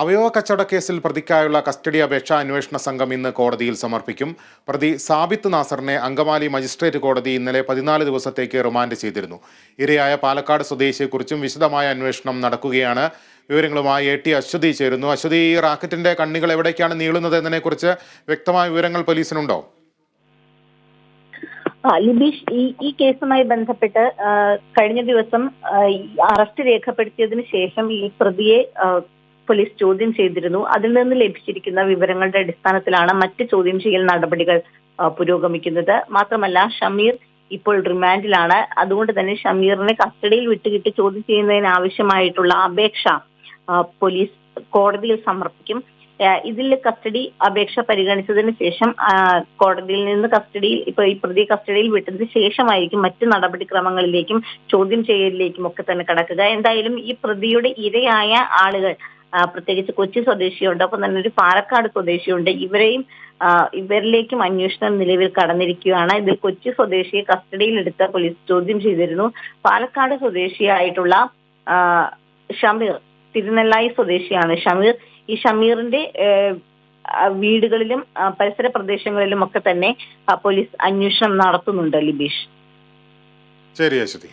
അവയവ കച്ചവട കേസിൽ പ്രതിക്കായുള്ള കസ്റ്റഡി അപേക്ഷ അന്വേഷണ സംഘം ഇന്ന് കോടതിയിൽ സമർപ്പിക്കും. പ്രതി സാബിത്ത് നാസറിനെ അങ്കമാലി മജിസ്ട്രേറ്റ് കോടതി ഇന്നലെ പതിനാല് ദിവസത്തേക്ക് റിമാൻഡ് ചെയ്തിരുന്നു. ഇരയായ പാലക്കാട് സ്വദേശിയെക്കുറിച്ചും വിശദമായ അന്വേഷണം നടക്കുകയാണ്. വിവരങ്ങളുമായി എ ടി അശ്വതി ചേരുന്നു. അശ്വതി ഈ റാക്കറ്റിന്റെ കണ്ണികൾ എവിടേക്കാണ് നീളുന്നത് എന്നതിനെക്കുറിച്ച് വ്യക്തമായ വിവരങ്ങൾ പോലീസിനുണ്ടോ? ലിബീഷ് ഈ ഈ കേസുമായി ബന്ധപ്പെട്ട് കഴിഞ്ഞ ദിവസം അറസ്റ്റ് രേഖപ്പെടുത്തിയതിനു ശേഷം ഈ പ്രതിയെ പോലീസ് ചോദ്യം ചെയ്തിരുന്നു. അതിൽ നിന്ന് ലഭിച്ചിരിക്കുന്ന വിവരങ്ങളുടെ അടിസ്ഥാനത്തിലാണ് മറ്റ് ചോദ്യം ചെയ്യൽ നടപടികൾ പുരോഗമിക്കുന്നത്. മാത്രമല്ല ഷമീർ ഇപ്പോൾ റിമാൻഡിലാണ്. അതുകൊണ്ട് തന്നെ ഷമീറിനെ കസ്റ്റഡിയിൽ വിട്ടുകിട്ടി ചോദ്യം ചെയ്യുന്നതിന് ആവശ്യമായിട്ടുള്ള അപേക്ഷ പോലീസ് കോടതിയിൽ സമർപ്പിക്കും. ഇതിൽ കസ്റ്റഡി അപേക്ഷ പരിഗണിച്ചതിന് ശേഷം കോടതിയിൽ നിന്ന് കസ്റ്റഡിയിൽ ഇപ്പൊ ഈ പ്രതി കസ്റ്റഡിയിൽ വിട്ടതിന് ശേഷമായിരിക്കും മറ്റ് നടപടിക്രമങ്ങളിലേക്കും ചോദ്യം ചെയ്യലിലേക്കും ഒക്കെ തന്നെ കടക്കുക. എന്തായാലും ഈ പ്രതിയുടെ ഇരയായ ആളുകൾ പ്രത്യേകിച്ച് കൊച്ചി സ്വദേശിയുണ്ട്. ഒപ്പം തന്നെ ഒരു പാലക്കാട് സ്വദേശിയുണ്ട്. ഇവരെയും ഇവരിലേക്കും അന്വേഷണം നിലവിൽ കടന്നിരിക്കുകയാണ്. ഇതിൽ കൊച്ചി സ്വദേശിയെ കസ്റ്റഡിയിലെടുത്ത പോലീസ് ചോദ്യം ചെയ്തിരുന്നു. പാലക്കാട് സ്വദേശിയായിട്ടുള്ള ഷമീർ തിരുനെല്ലായി സ്വദേശിയാണ് ഷമീർ. ഈ ഷമീറിന്റെ വീടുകളിലും പരിസര പ്രദേശങ്ങളിലും ഒക്കെ തന്നെ പോലീസ് അന്വേഷണം നടത്തുന്നുണ്ട് ലിബീഷ്. ശരി അശ്വതി.